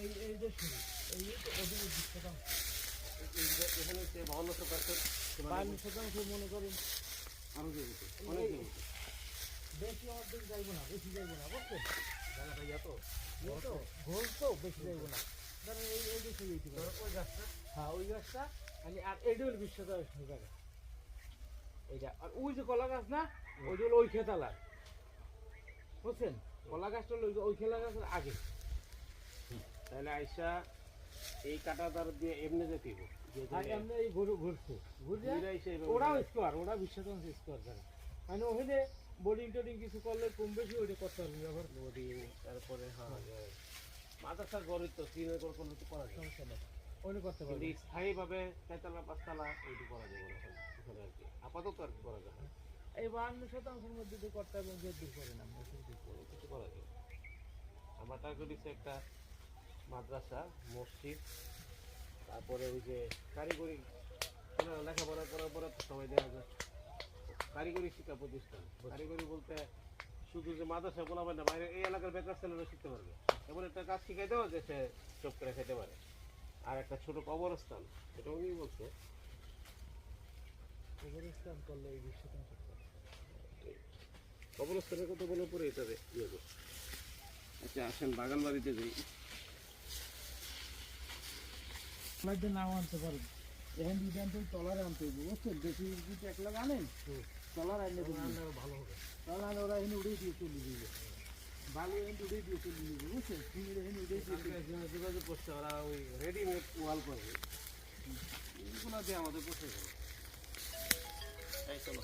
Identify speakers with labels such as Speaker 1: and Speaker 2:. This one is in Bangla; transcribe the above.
Speaker 1: এই এই যে শুরু এই যে ওদের শতাংশ
Speaker 2: এখানে হচ্ছে বাউন্ন শতাংশ।
Speaker 1: বান্ন শতাংশ মনে করেন।
Speaker 2: অনেক
Speaker 1: বেশি অর্ধেক যাইবো না বেশি যাইবো না বুঝছেন?
Speaker 2: জায়গাটা ইয়া তো
Speaker 1: তো তো বেশি যাইবো না। ধরেন এই এই যে শুরু হইতে পারে
Speaker 2: ওই গাছটা।
Speaker 1: হ্যাঁ ওই গাছটা। মানে আর এইটা হলো জায়গা। এইটা আর ওই যে কলা গাছ না ওই হলো ওই খেতালা বুঝছেন? কলা গাছটা হলো ওই খেলা গাছের আগে।
Speaker 2: তাহলে আইসা এই কাটা তার দিয়ে এমনি যেতে হবে
Speaker 1: আর এমনি এই ঘুরে ঘুরছে। ঘুরে
Speaker 2: ঘুরে
Speaker 1: ওরাও স্কোয়ার ওরা বিশ শতাংশ স্কোয়ার করে। মানে ওখানে বোর্ডিং টোডিং কিছু করলে কম বেশি ওইটা করতে ব্যবহার
Speaker 2: নদী তারপরে হ্যাঁ গরিব তো তিন একর কোনো কিছু করা যায়
Speaker 1: সমস্যা নেই। ওইটা করতে পারবে।
Speaker 2: স্থায়ীভাবে চারতলা পাঁচতলা ওইটি করা যাবে আর কি। আপাতত আর কি করা যাবে।
Speaker 1: এই বাহান্ন শতাংশের মধ্যে করতে হবে যে দূর করে না
Speaker 2: কিছু করা যাবে আমরা টার্গেট একটা মাদ্রাসা মসজিদ তারপরে ওই যে কারিগরি লেখাপড়া করার পরে তো সবাই দেখা যায়। কারিগরি শিক্ষা প্রতিষ্ঠান। কারিগরি বলতে শুধু যে মাদ্রাসা বলাবে না বাইরে এই এলাকার বেকার ছেলেরা শিখতে পারবে। এমন একটা কাজ শিখাই দেওয়া যে সে চোখ করে খেতে পারে। আর একটা ছোট কবরস্থান এটা উনি বলছে।
Speaker 1: কবরস্থান করলে এই
Speaker 2: কবরস্থানের কথা বলে পরে এটা ইয়ে করছে। আচ্ছা আসেন বাগান বাড়িতে যাই।
Speaker 1: ফ্লাইটে নাও আনতে পারেন। এখন যদি আনতে টলার আনতে হবে বুঝছেন? বেশি যদি এক লাখ আনেন টলার আনলে ভালো হবে। টলার ওরা এখানে উড়িয়ে দিয়ে চলে দিবে বালু এখানে উড়িয়ে দিয়ে চলে দিবে বুঝছেন? সিমেন্ট এখানে উড়িয়ে দিয়ে
Speaker 2: যোগাযোগ করছে ওরা ওই রেডিমেড ওয়াল করবে এইগুলো দিয়ে আমাদের পোষায় যাবে এই চলো।